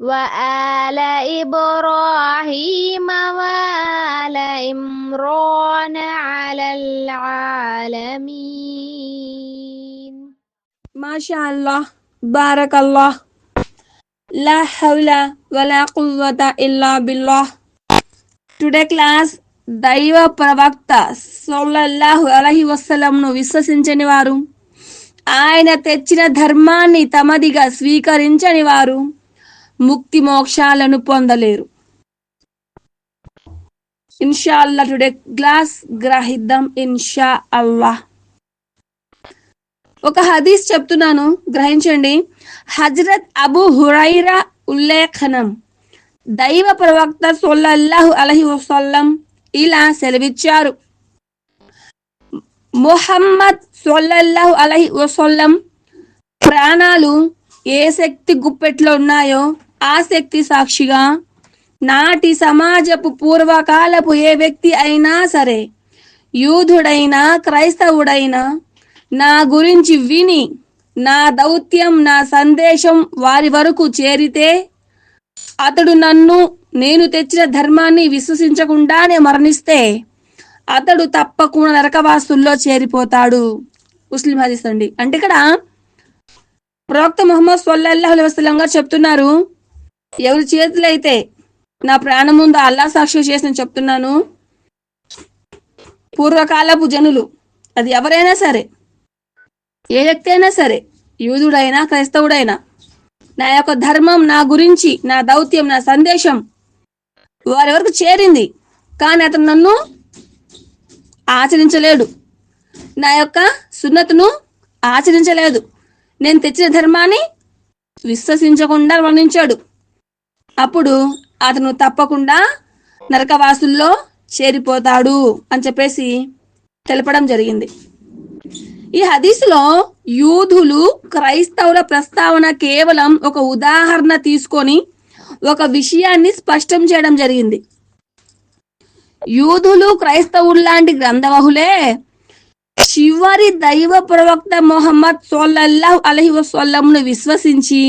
وآل إبراهيم وآل إمران على العالمين Masha Allah బారకల్లాహ్ లా హౌల వలా కువ్వత ఇల్లా బిల్లాహ్ today class దైవ ప్రవక్త సల్లల్లాహు అలహి వసలంను విశ్వసించని వారు ఆయన తెచ్చిన ధర్మాన్ని తమదిగా స్వీకరించని వారు ముక్తి మోక్షాలను పొందలేరు. ఇన్షా అల్లా టుడే క్లాస్ గ్రహిద్దాం ఇన్షా అల్లా ఒక హదీస్ చెప్తున్నాను గ్రహించండి. హజరత్ అబు హురైరా ఉల్లేఖనం. దైవ ప్రవక్త సొల్లహు అలహి వసల్లం ఇలా సెలవిచ్చారు. మొహమ్మద్ సొల్లహు అలహి వసల్లం ప్రాణాలు ఏ శక్తి గుప్పెట్లో ఉన్నాయో ఆసక్తి సాక్షిగా నాటి సమాజపు పూర్వకాలపు ఏ వ్యక్తి అయినా సరే యూధుడైనా క్రైస్తవుడైనా నా గురించి విని నా దౌత్యం నా సందేశం వారి వరకు చేరితే అతడు నన్ను నేను తెచ్చిన ధర్మాన్ని విశ్వసించకుండానే మరణిస్తే అతడు తప్పకుండా నరకవాసుల్లో చేరిపోతాడు. ముస్లిం హదీస్ అండి. అంటే ఇక్కడ ప్రవక్త ముహమ్మద్ సొల్లల్లాహు అలైహి గారు చెప్తున్నారు ఎవరి చేతులు అయితే నా ప్రాణం ముందు అల్లా సాక్షి చేసిన చెప్తున్నాను పూర్వకాలపు జనులు అది ఎవరైనా సరే ఏ వ్యక్తి అయినా సరే యూదుడైనా క్రైస్తవుడైనా నా యొక్క ధర్మం నా గురించి నా దౌత్యం నా సందేశం వారెవరకు చేరింది. కానీ అతను నన్ను ఆచరించలేడు. నా యొక్క సున్నతను ఆచరించలేదు. నేను తెచ్చిన ధర్మాన్ని విశ్వసించకుండా వర్ణించాడు. అప్పుడు అతను తప్పకుండా నరకవాసుల్లో చేరిపోతాడు అని చెప్పేసి తెలపడం జరిగింది. ఈ హదీసులో యూదులు క్రైస్తవుల ప్రస్తావన కేవలం ఒక ఉదాహరణ తీసుకొని ఒక విషయాన్ని స్పష్టం చేయడం జరిగింది. యూదులు క్రైస్తవులు లాంటి గ్రంథవహులే చివరి దైవ ప్రవక్త మొహమ్మద్ సోల్లల్లాహు అలహి వసల్లంను విశ్వసించి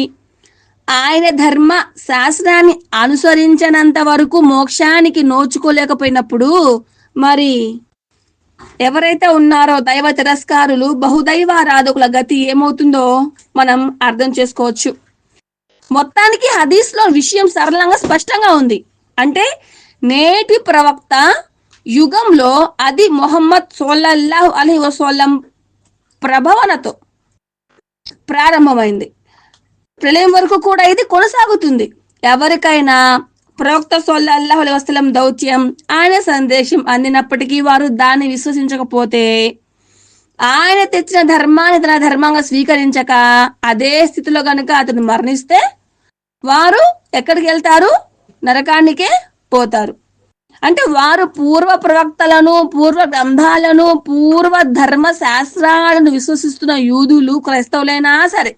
ఆయన ధర్మ శాస్త్రాన్ని అనుసరించనంత వరకు మోక్షానికి నోచుకోలేకపోయినప్పుడు మరి ఎవరైతే ఉన్నారో దైవ తిరస్కారులు బహుదైవారాధకుల గతి ఏమవుతుందో మనం అర్థం చేసుకోవచ్చు. మొత్తానికి హదీస్లో విషయం సరళంగా స్పష్టంగా ఉంది. అంటే నేటి ప్రవక్త యుగంలో అది మొహమ్మద్ సోల్లల్లాహు అలీ వసోల్లం ప్రభవనతో ప్రారంభమైంది. ప్రళయం వరకు కూడా ఇది కొనసాగుతుంది. ఎవరికైనా ప్రవక్త సొల్లల్లాహు అలైహి దౌత్యం ఆయన సందేశం అందినప్పటికీ వారు దాన్ని విశ్వసించకపోతే ఆయన తెచ్చిన ధర్మాన్ని తన ధర్మంగా స్వీకరించక అదే స్థితిలో గనుక అతను మరణిస్తే వారు ఎక్కడికి వెళ్తారు? నరకానికే పోతారు. అంటే వారు పూర్వ ప్రవక్తలను పూర్వ గ్రంథాలను పూర్వ ధర్మ శాస్త్రాలను విశ్వసిస్తున్న యూదులు క్రైస్తవులైనా సరే.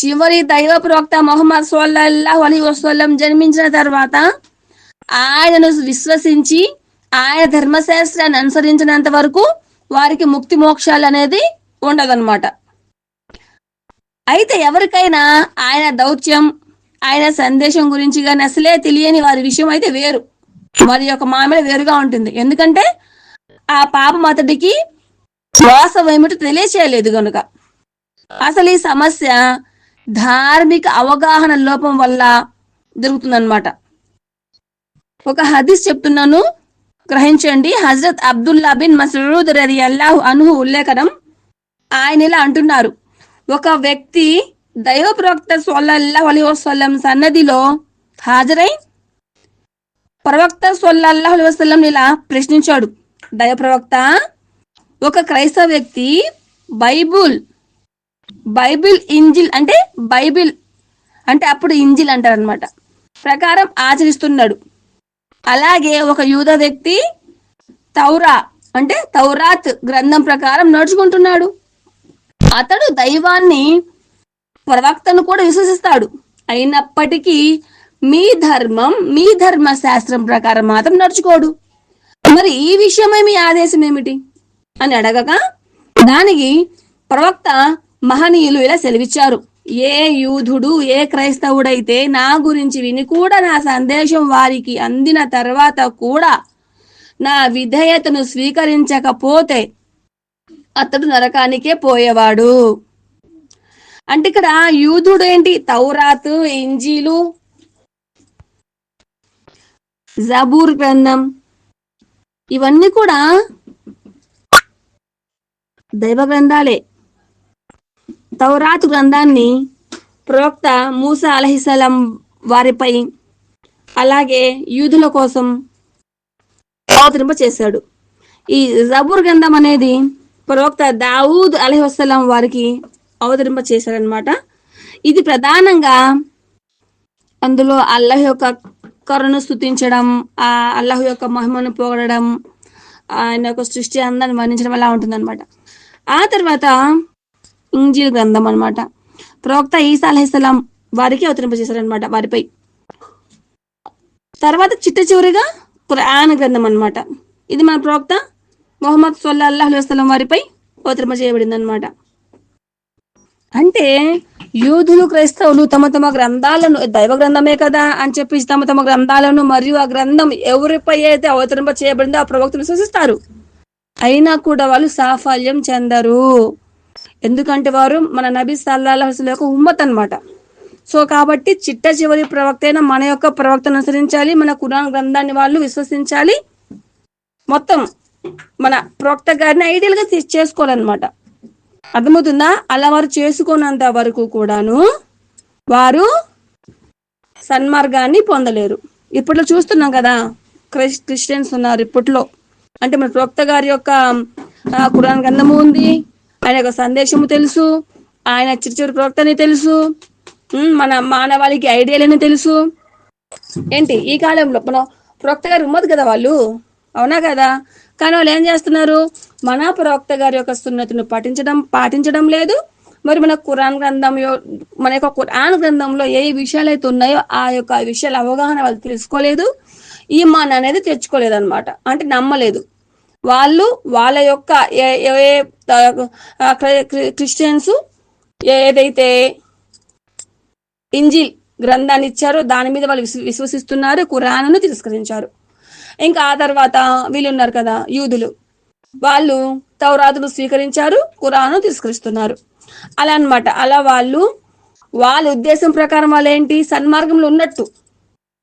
చివరి దైవ ప్రవక్త మొహమ్మద్ సోల్లల్లాహు అలీ వసల్లం జన్మించిన తర్వాత ఆయనను విశ్వసించి ఆయన ధర్మశాస్త్రాన్ని అనుసరించినంత వరకు వారికి ముక్తి మోక్షాలు అనేది ఉండదన్నమాట. అయితే ఎవరికైనా ఆయన దౌత్యం ఆయన సందేశం గురించి కానీ అసలే తెలియని వారి విషయం అయితే వేరు. వారి యొక్క మామిడి వేరుగా ఉంటుంది. ఎందుకంటే ఆ పాపం అతడికి వాస్తవం ఏమిటో తెలియచేయలేదు కనుక అసలు ఈ సమస్య ధార్మిక అవగాహన లోపం వల్ల జరుగుతుందన్నమాట. ఒక హదీస్ చెప్తున్నాను గ్రహించండి. హజరత్ అబ్దుల్లా బిన్ మసరూద్ రది అల్లాహు అనుహు ఉల్లేఖనం ఆయన ఇలా అంటున్నారు. ఒక వ్యక్తి దైవ ప్రవక్త అలీ అలైహి వసల్లం సన్నదిలో హాజరై ప్రవక్త సొల్లల్లా అలీ వసల్లం ఇలా ప్రశ్నించాడు. దైవ ప్రవక్త ఒక క్రైస్తవ వ్యక్తి బైబుల్ బైబిల్ ఇంజిల్ అంటే బైబిల్ అంటే అప్పుడు ఇంజిల్ అంటారు అనమాట ప్రకారం ఆచరిస్తున్నాడు. అలాగే ఒక యూద వ్యక్తి తౌరా అంటే తౌరాత్ గ్రంథం ప్రకారం నడుచుకుంటున్నాడు. అతడు దైవాన్ని ప్రవక్తను కూడా విశ్వసిస్తాడు. అయినప్పటికీ మీ ధర్మం మీ ధర్మ శాస్త్రం ప్రకారం మాత్రం నడుచుకోడు. మరి ఈ విషయమై మీ ఆదేశం ఏమిటి? అని అడగగా దానికి ప్రవక్త మహనీయులు ఇలా సెలవిచ్చారు. ఏ యూధుడు ఏ క్రైస్తవుడైతే నా గురించి విని కూడా నా సందేశం వారికి అందిన తర్వాత కూడా నా విధేయతను స్వీకరించకపోతే అతడు నరకానికే పోయేవాడు. అంటే ఇక్కడ యూధుడు ఏంటి? తౌరాత్ ఇంజీలు జబూర్ గ్రంథం ఇవన్నీ కూడా దైవ గ్రంథాలే. తౌరాతు గ్రంథాన్ని ప్రవక్త మూసా అలహిసలం వారిపై అలాగే యూదుల కోసం అవతరింప చేశాడు. ఈ జబూర్ గ్రంథం అనేది ప్రవక్త దావూద్ అలహివసలం వారికి అవతరింప చేశాడనమాట ఇది ప్రధానంగా అందులో అల్లాహ్ యొక్క కరుణ స్థుతించడం ఆ అల్లాహ్ యొక్క మహిమను పోగడడం ఆయన యొక్క సృష్టి అందాన్ని వర్ణించడం అలా ఉంటుందన్నమాట. ఆ తర్వాత ఇంజిల్ గ్రంథం అన్నమాట. ప్రవక్త ఈసా అలహిస్సలాం వారికి అవతరింపజేశారనమాట వారిపై. తర్వాత చిట్ట చివరిగా ఖురాన్ గ్రంథం అన్నమాట. ఇది మన ప్రవక్త మొహమ్మద్ సొల్లాహ్ అలైస్లం వారిపై అవతరింప చేయబడింది అనమాట అంటే యూదులు క్రైస్తవులు తమ తమ గ్రంథాలను దైవ గ్రంథమే కదా అని చెప్పి తమ తమ గ్రంథాలను మరియు ఆ గ్రంథం ఎవరిపై అయితే అవతరింప చేయబడిందో ఆ ప్రవక్తను సూచిస్తారు. అయినా కూడా వాళ్ళు సాఫల్యం చెందరు. ఎందుకంటే వారు మన నబీ సల్లాహ్ యొక్క ఉమ్మత్ అన్నమాట. సో కాబట్టి చిట్ట చివరి ప్రవక్త అయిన మన యొక్క ప్రవక్తను అనుసరించాలి మన కురాన్ గ్రంథాన్ని వాళ్ళు విశ్వసించాలి. మొత్తం మన ప్రవక్త గారిని ఐడియల్గా చేసుకోవాలన్నమాట. అర్థమవుతుందా? అలా వారు చేసుకున్నంత వరకు కూడాను వారు సన్మార్గాన్ని పొందలేరు. ఇప్పట్లో చూస్తున్నాం కదా క్రైస్ క్రిస్టియన్స్ ఉన్నారు ఇప్పట్లో. అంటే మన ప్రవక్త గారి యొక్క కురాన్ గ్రంథము ఉంది ఆయన యొక్క సందేశము తెలుసు ఆయన చిరుచూరు ప్రవక్తని తెలుసు మన మానవాళికి ఐడియాలని తెలుసు. ఏంటి? ఈ కాలంలో మన ప్రవక్త గారు ఉమ్మదు కదా వాళ్ళు? అవునా కదా? కానీ వాళ్ళు ఏం చేస్తున్నారు? మన ప్రవక్త గారి యొక్క సున్నతిని పాటించడం పాటించడం లేదు. మరి మన కురాన్ గ్రంథం మన యొక్క కురాన్ గ్రంథంలో ఏ విషయాలు అయితే ఉన్నాయో ఆ యొక్క విషయాల అవగాహన వాళ్ళు తెలుసుకోలేదు. ఈ మాన్ అనేది తెచ్చుకోలేదు అనమాట అంటే నమ్మలేదు. వాళ్ళు వాళ్ళ యొక్క ఏ ఏ క్రి- క్రిస్టియన్స్ ఏదైతే ఇంజిల్ గ్రంథాన్ని ఇచ్చారో దాని మీద వాళ్ళు విశ్వసిస్తున్నారు ఖురాన్ను తిరస్కరించారు. ఇంకా ఆ తర్వాత వీళ్ళు ఉన్నారు కదా యూదులు. వాళ్ళు తౌరాతును స్వీకరించారు కురాను తిరస్కరిస్తున్నారు. అలా అన్నమాట. అలా వాళ్ళు వాళ్ళ ఉద్దేశం ప్రకారం వాళ్ళు ఏంటి సన్మార్గంలో ఉన్నట్టు.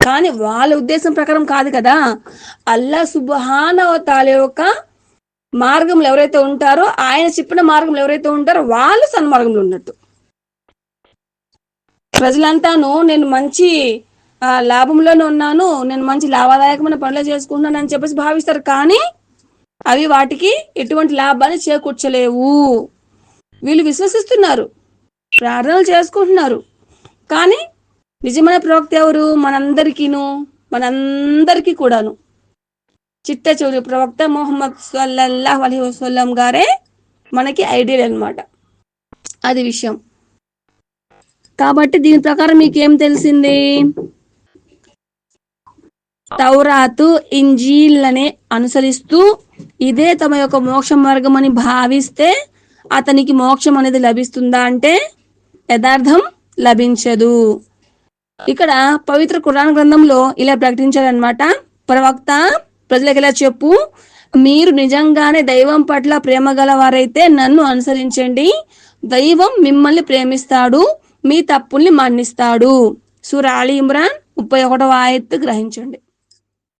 కానీ వాళ్ళ ఉద్దేశం ప్రకారం కాదు కదా. అల్లా సుబహాన తాల యొక్క మార్గంలో ఎవరైతే ఉంటారో ఆయన చెప్పిన మార్గంలో ఎవరైతే ఉంటారో వాళ్ళు సన్మార్గంలో ఉన్నట్టు. ప్రజలంతాను నేను మంచి లాభంలోనే ఉన్నాను నేను మంచి లాభదాయకమైన పనులు చేసుకుంటున్నాను అని చెప్పేసి భావిస్తారు. కానీ అవి వాటికి ఎటువంటి లాభాన్ని చేకూర్చలేవు. వీళ్ళు విశ్వసిస్తున్నారు ప్రార్థనలు చేసుకుంటున్నారు. కానీ నిజమైన ప్రవక్త ఎవరు? మనందరికీను మనందరికీ కూడాను. చిట్ట చివరి ప్రవక్త మొహమ్మద్ సల్లల్లాహు అలైహి వసల్లం గారే మనకి ఐడియల్ అన్నమాట. అది విషయం. కాబట్టి దీని ప్రకారం మీకేం తెలిసింది? తౌరాతు ఇంజీల్ని అనుసరిస్తూ ఇదే తమ యొక్క మోక్ష మార్గం అని భావిస్తే అతనికి మోక్షం అనేది లభిస్తుందా అంటే యథార్థం లభించదు. ఇక్కడ పవిత్ర కురాన్ గ్రంథంలో ఇలా ప్రకటించారనమాట ప్రవక్త ప్రజలకు ఇలా చెప్పు మీరు నిజంగానే దైవం పట్ల ప్రేమ గలవారైతే నన్ను అనుసరించండి. దైవం మిమ్మల్ని ప్రేమిస్తాడు మీ తప్పుల్ని మన్నిస్తాడు. సూర అలీ ఇమ్రాన్ ముప్పై ఒకటవ ఆయత్తు గ్రహించండి.